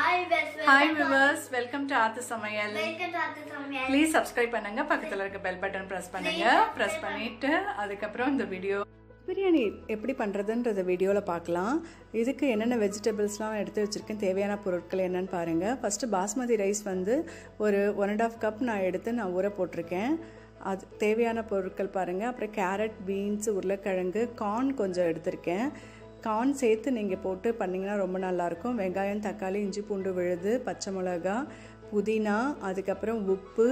Hi viewers welcome to ஆத்து சமையல் please subscribe பண்ணுங்க. பக்கத்துல இருக்க பெல் பட்டன் பிரஸ் பண்ணுங்க. பிரஸ் பண்ணிட்டு அதுக்கப்புறம் இந்த வீடியோ பிரியாணி எப்படி பண்ணுறதுன்றத வீடியோவில் பார்க்கலாம். இதுக்கு என்னென்ன வெஜிடபிள்ஸ்லாம் எடுத்து வச்சுருக்கேன் தேவையான பொருட்கள் என்னன்னு பாருங்கள் ஃபஸ்ட்டு பாஸ்மதி ரைஸ் வந்து ஒரு ஒன் அண்ட் ஆஃப் கப் நான் எடுத்து நான் ஊற போட்டிருக்கேன். அது தேவையான பொருட்கள் பாருங்கள் அப்புறம் கேரட் பீன்ஸ் உருளைக்கிழங்கு கார்ன் கொஞ்சம் எடுத்திருக்கேன். கார்ன் சேர்த்து நீங்கள் போட்டு பண்ணிங்கன்னா ரொம்ப நல்லாயிருக்கும். வெங்காயம் தக்காளி இஞ்சி பூண்டு விழுது பச்சை மிளகா புதினா அதுக்கப்புறம் உப்பு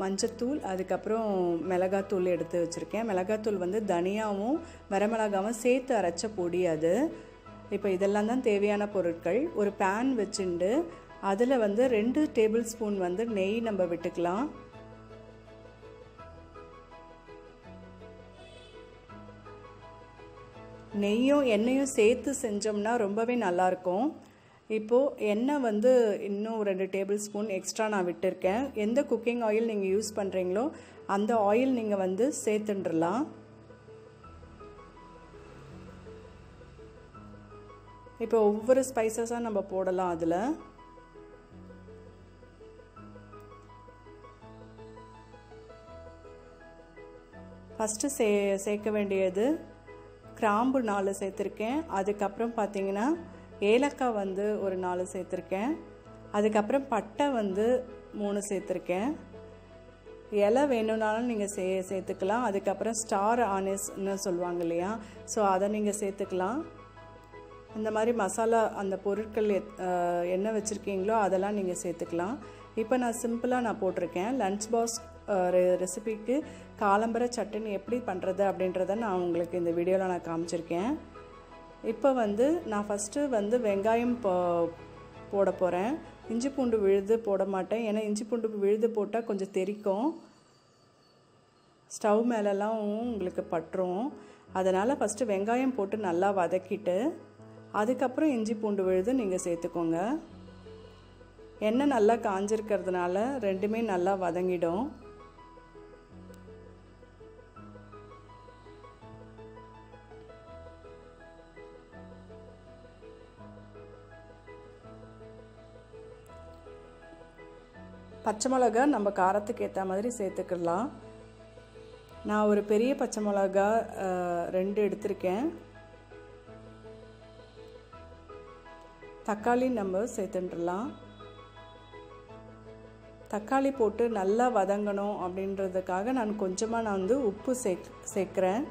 மஞ்சத்தூள் அதுக்கப்புறம் மிளகாத்தூள் எடுத்து வச்சுருக்கேன். மிளகாத்தூள் வந்து தனியாவும் வரமிளகாவும் சேர்த்து அரைச்ச பொடி அது. இப்போ இதெல்லாம் தான் தேவையான பொருட்கள். ஒரு பேன் வச்சுண்டு அதில் வந்து ரெண்டு டேபிள் ஸ்பூன் வந்து நெய் நம்ம விட்டுக்கலாம். நெய்யும் எண்ணெயும் சேர்த்து செஞ்சோம்னா ரொம்பவே நல்லாயிருக்கும். இப்போது எண்ணெய் வந்து இன்னும் ரெண்டு டேபிள் ஸ்பூன் எக்ஸ்ட்ரா நான் விட்டுருக்கேன். எந்த குக்கிங் ஆயில் நீங்கள் யூஸ் பண்ணுறீங்களோ அந்த ஆயில் நீங்கள் வந்து சேர்த்துன்றலாம் இப்போ ஒவ்வொரு ஸ்பைசஸாக நம்ம போடலாம் அதில். ஃபஸ்ட்டு சே சேர்க்க வேண்டியது கிராம்பு நாலு சேர்த்துருக்கேன். அதுக்கப்புறம் பார்த்தீங்கன்னா ஏலக்காய் வந்து ஒரு நாலு சேர்த்துருக்கேன். அதுக்கப்புறம் பட்டை வந்து மூணு சேர்த்துருக்கேன். இலை வேணும்னாலும் நீங்கள் சே சேர்த்துக்கலாம். அதுக்கப்புறம் ஸ்டார் ஆனிஸ்ன்னு சொல்லுவாங்க இல்லையா? ஸோ அதை நீங்கள் சேர்த்துக்கலாம். இந்த மாதிரி மசாலா அந்த பொருட்கள் என்ன வச்சுருக்கீங்களோ அதெல்லாம் நீங்கள் சேர்த்துக்கலாம். இப்போ நான் சிம்பிளாக நான் போட்டிருக்கேன். லன்ச் பாக்ஸ் ரெசிபிக்கு காலம்பர சட்னி எப்படி பண்ணுறது அப்படின்றத நான் உங்களுக்கு இந்த வீடியோவில் நான் காமிச்சிருக்கேன். இப்போ வந்து நான் ஃபஸ்ட்டு வந்து வெங்காயம் போ போட போகிறேன் இஞ்சி பூண்டு விழுது போட மாட்டேன். ஏன்னா இஞ்சி பூண்டு விழுது போட்டால் கொஞ்சம் தெறிக்கும் ஸ்டவ் மேலெல்லாம் உங்களுக்கு பட்டுரும். அதனால் ஃபஸ்ட்டு வெங்காயம் போட்டு நல்லா வதக்கிட்டு அதுக்கப்புறம் இஞ்சி பூண்டு விழுது நீங்கள் சேர்த்துக்கோங்க. எண்ணெய் நல்லா காஞ்சிருக்கிறதுனால ரெண்டுமே நல்லா வதங்கிடும். பச்சை மிளகா நம்ம காரத்துக்கு ஏற்ற மாதிரி சேர்த்துக்கலாம். நான் ஒரு பெரிய பச்சை மிளகா ரெண்டு எடுத்திருக்கேன். தக்காளி நம்ம சேர்த்துட்டுலாம் தக்காளி போட்டு நல்லா வதங்கணும் அப்படின்றதுக்காக நான் கொஞ்சமாக நான் வந்து உப்பு சேக் சேர்க்குறேன்.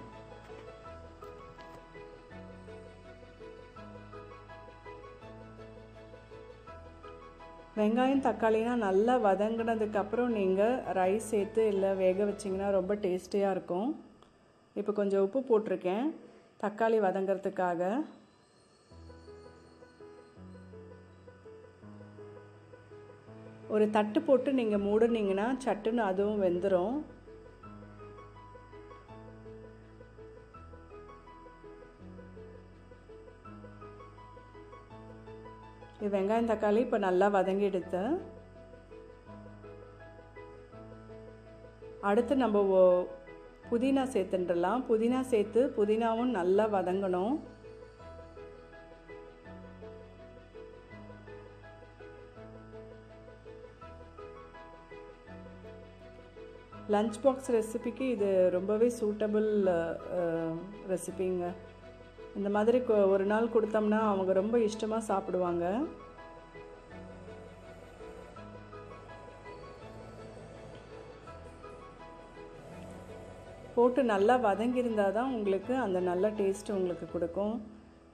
வெங்காயம் தக்காளினா நல்லா வதங்கினதுக்கப்புறம் நீங்கள் ரைஸ் சேர்த்து இல்லை வேக வச்சிங்கன்னா ரொம்ப டேஸ்டியாக இருக்கும். இப்போ கொஞ்சம் உப்பு போட்டிருக்கேன். தக்காளி வதங்கிறதுக்காக. ஒரு தட்டு போட்டு நீங்கள் மூடுனீங்கன்னா சட்டுன்னு அதுவும் வெந்துடும் இது வெங்காயம் தக்காளி இப்போ நல்லா வதங்கி எடுத்தேன் அடுத்து நம்ம புதினா சேர்த்துன்றலாம் புதினா சேர்த்து புதினாவும் நல்லா வதங்கணும் லஞ்ச் பாக்ஸ் ரெசிபிக்கு இது ரொம்பவே சூட்டபிள் ரெசிபிங்க இந்த மாதிரி ஒரு நாள் கொடுத்தோம்னா அவங்க ரொம்ப இஷ்டமாக சாப்பிடுவாங்க. போட்டு நல்லா வதங்கியிருந்தால் தான் உங்களுக்கு அந்த நல்ல டேஸ்ட்டு உங்களுக்கு கொடுக்கும்.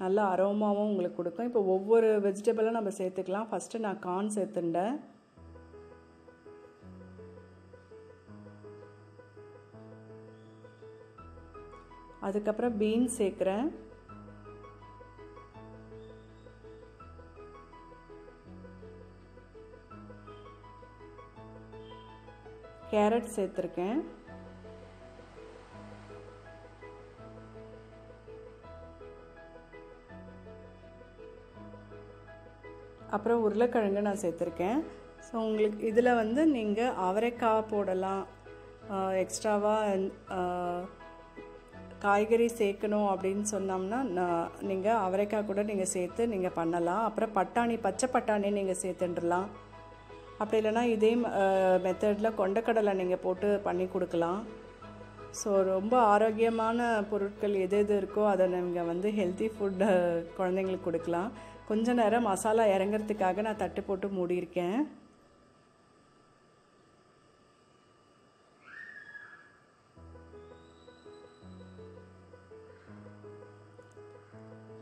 நல்ல அரோமாவும் உங்களுக்கு கொடுக்கும். இப்போ ஒவ்வொரு வெஜிடபிளும் நம்ம சேர்த்துக்கலாம். ஃபஸ்ட்டு நான் கார்ன் சேர்த்துட்டேன் அதுக்கப்புறம் பீன்ஸ் சேர்க்குறேன். கேரட் சேர்த்துருக்கேன். அப்புறம் உருளைக்கிழங்கு நான் சேர்த்துருக்கேன். ஸோ உங்களுக்கு இதில் வந்து நீங்கள் அவரைக்காய் போடலாம். எக்ஸ்ட்ராவாக காய்கறி சேர்க்கணும் அப்படின்னு சொன்னோம்னா நான் நீங்கள் அவரைக்காய் கூட நீங்கள் சேர்த்து நீங்கள் பண்ணலாம். அப்புறம் பட்டாணி பச்சை பட்டாணி நீங்கள் சேர்த்துட்டுலாம் அப்படி இல்லைன்னா இதே மெத்தடில் கொண்டக்கடலை நீங்கள் போட்டு பண்ணி கொடுக்கலாம். ஸோ ரொம்ப ஆரோக்கியமான பொருட்கள் எது எது இருக்கோ அதை நீங்கள் வந்து ஹெல்த்தி ஃபுட்டு குழந்தைங்களுக்கு கொடுக்கலாம். கொஞ்ச நேரம் மசாலா இறங்குறதுக்காக நான் தட்டு போட்டு மூடியிருக்கேன்.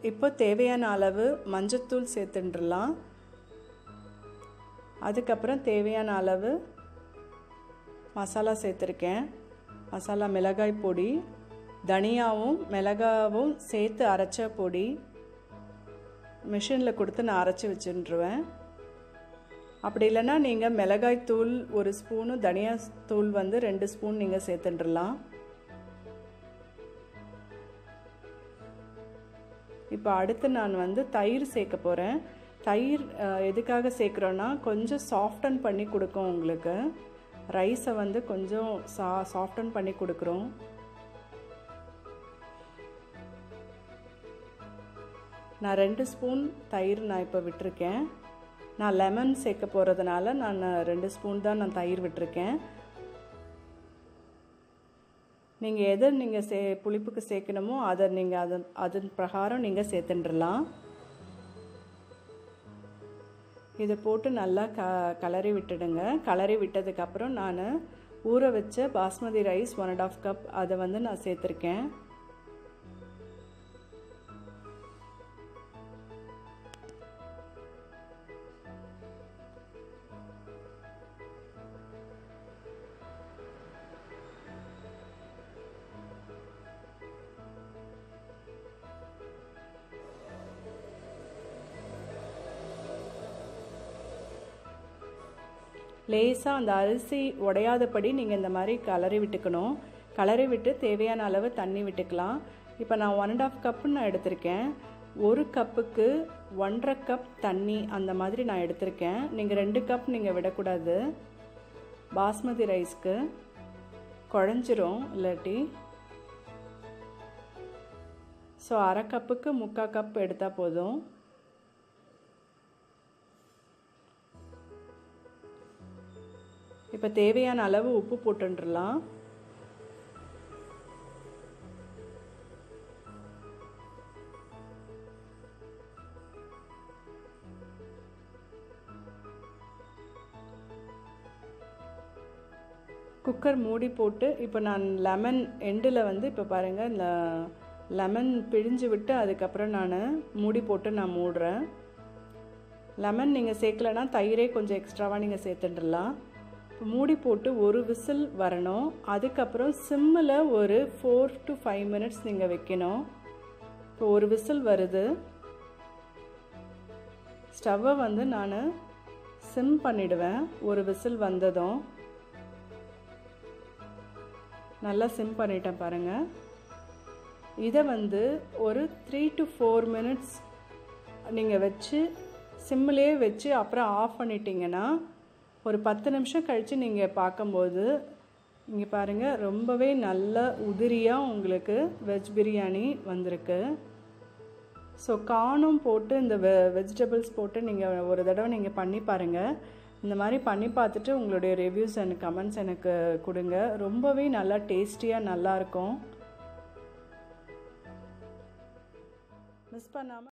இப்போ தேவையான அளவு மஞ்சத்தூள் சேர்த்துட்டுலாம் அதுக்கப்புறம் தேவையான அளவு மசாலா சேர்த்துருக்கேன். மசாலா மிளகாய் பொடி தனியாவும் மிளகாவும் சேர்த்து அரைச்ச பொடி மிஷினில் கொடுத்து நான் அரைச்சி வச்சுருவேன் அப்படி இல்லைன்னா நீங்கள் மிளகாய் தூள் ஒரு ஸ்பூனு தனியா தூள் வந்து ரெண்டு ஸ்பூன் நீங்கள் சேர்த்துட்டுலாம் இப்போ அடுத்து நான் வந்து தயிர் சேர்க்க போகிறேன் தயிர் எதுக்காக சேர்க்குறோன்னா கொஞ்சம் சாஃப்டன் பண்ணி கொடுக்கும் உங்களுக்கு. ரைஸை வந்து கொஞ்சம் சா சாஃப்டன் பண்ணி கொடுக்குறோம். நான் ரெண்டு ஸ்பூன் தயிர் நான் இப்போ விட்டுருக்கேன். நான் லெமன் சேர்க்க போகிறதுனால நான் ரெண்டு ஸ்பூன் தான் நான் தயிர் விட்டுருக்கேன். நீங்கள் எதை நீங்கள் சே புளிப்புக்கு சேர்க்கணுமோ அதை நீங்கள் அதன் அதன் பிரகாரம் நீங்கள் சேர்த்துட்டுலாம் இதை போட்டு நல்லா க கலரி விட்டுடுங்க. கலரி விட்டதுக்கப்புறம் நான் ஊற வச்ச basmati rice one and half cup அதை வந்து நான் சேர்த்துருக்கேன். லேசாக அந்த அரிசி உடையாதபடி நீங்கள் இந்த மாதிரி கலரி விட்டுக்கணும். கலரி விட்டு தேவையான அளவு தண்ணி விட்டுக்கலாம். இப்போ நான் ஒன் அண்ட் ஆஃப் கப்புன்னு நான் எடுத்திருக்கேன். ஒரு கப்புக்கு ஒன்றரை கப் தண்ணி அந்த மாதிரி நான் எடுத்திருக்கேன். நீங்கள் ரெண்டு கப் நீங்கள் விடக்கூடாது. பாஸ்மதி ரைஸ்க்கு குழஞ்சிரும் இல்லாட்டி ஸோ அரை கப்புக்கு முக்கால் கப் எடுத்தால் போதும். இப்போ தேவையான அளவு உப்பு போட்டுடலாம் குக்கர் மூடி போட்டு இப்போ நான் லெமன் எண்டில் வந்து இப்போ பாருங்கள் இந்த லெமன் பிழிஞ்சு விட்டு அதுக்கப்புறம் நான் மூடி போட்டு நான் மூடுறேன். லெமன் நீங்கள் சேர்க்கலன்னா தயிரே கொஞ்சம் எக்ஸ்ட்ராவாக நீங்கள் சேர்த்துட்டுலாம் மூடி போட்டு ஒரு விசில் வரணும். அதுக்கப்புறம் சிம்மில் ஒரு ஃபோர் டு ஃபைவ் மினிட்ஸ் நீங்கள் வைக்கணும். இப்போ ஒரு விசில் வருது. ஸ்டவ்வை வந்து நான் சிம் பண்ணிடுவேன். ஒரு விசில் வந்ததும் நல்லா சிம் பண்ணிட்டேன் பாருங்கள் இதை வந்து ஒரு த்ரீ டு ஃபோர் மினிட்ஸ் நீங்கள் வச்சு சிம்மிலே வச்சு அப்புறம் ஆஃப் பண்ணிட்டீங்கன்னா ஒரு பத்து நிமிஷம் கழித்து நீங்கள் பார்க்கும்போது இங்கே பாருங்கள் ரொம்பவே நல்ல உதிரியாக உங்களுக்கு வெஜ் பிரியாணி வந்திருக்கு. ஸோ காணும் போட்டு இந்த வெ வெஜிடபிள்ஸ் போட்டு நீங்கள் ஒரு தடவை நீங்கள் பண்ணி பாருங்கள் இந்த மாதிரி பண்ணி பார்த்துட்டு உங்களுடைய ரிவ்யூஸ் அண்ட் கமெண்ட்ஸ் எனக்கு கொடுங்க. ரொம்பவே நல்லா டேஸ்டியாக நல்லாயிருக்கும் மிஸ் பண்ணாமல்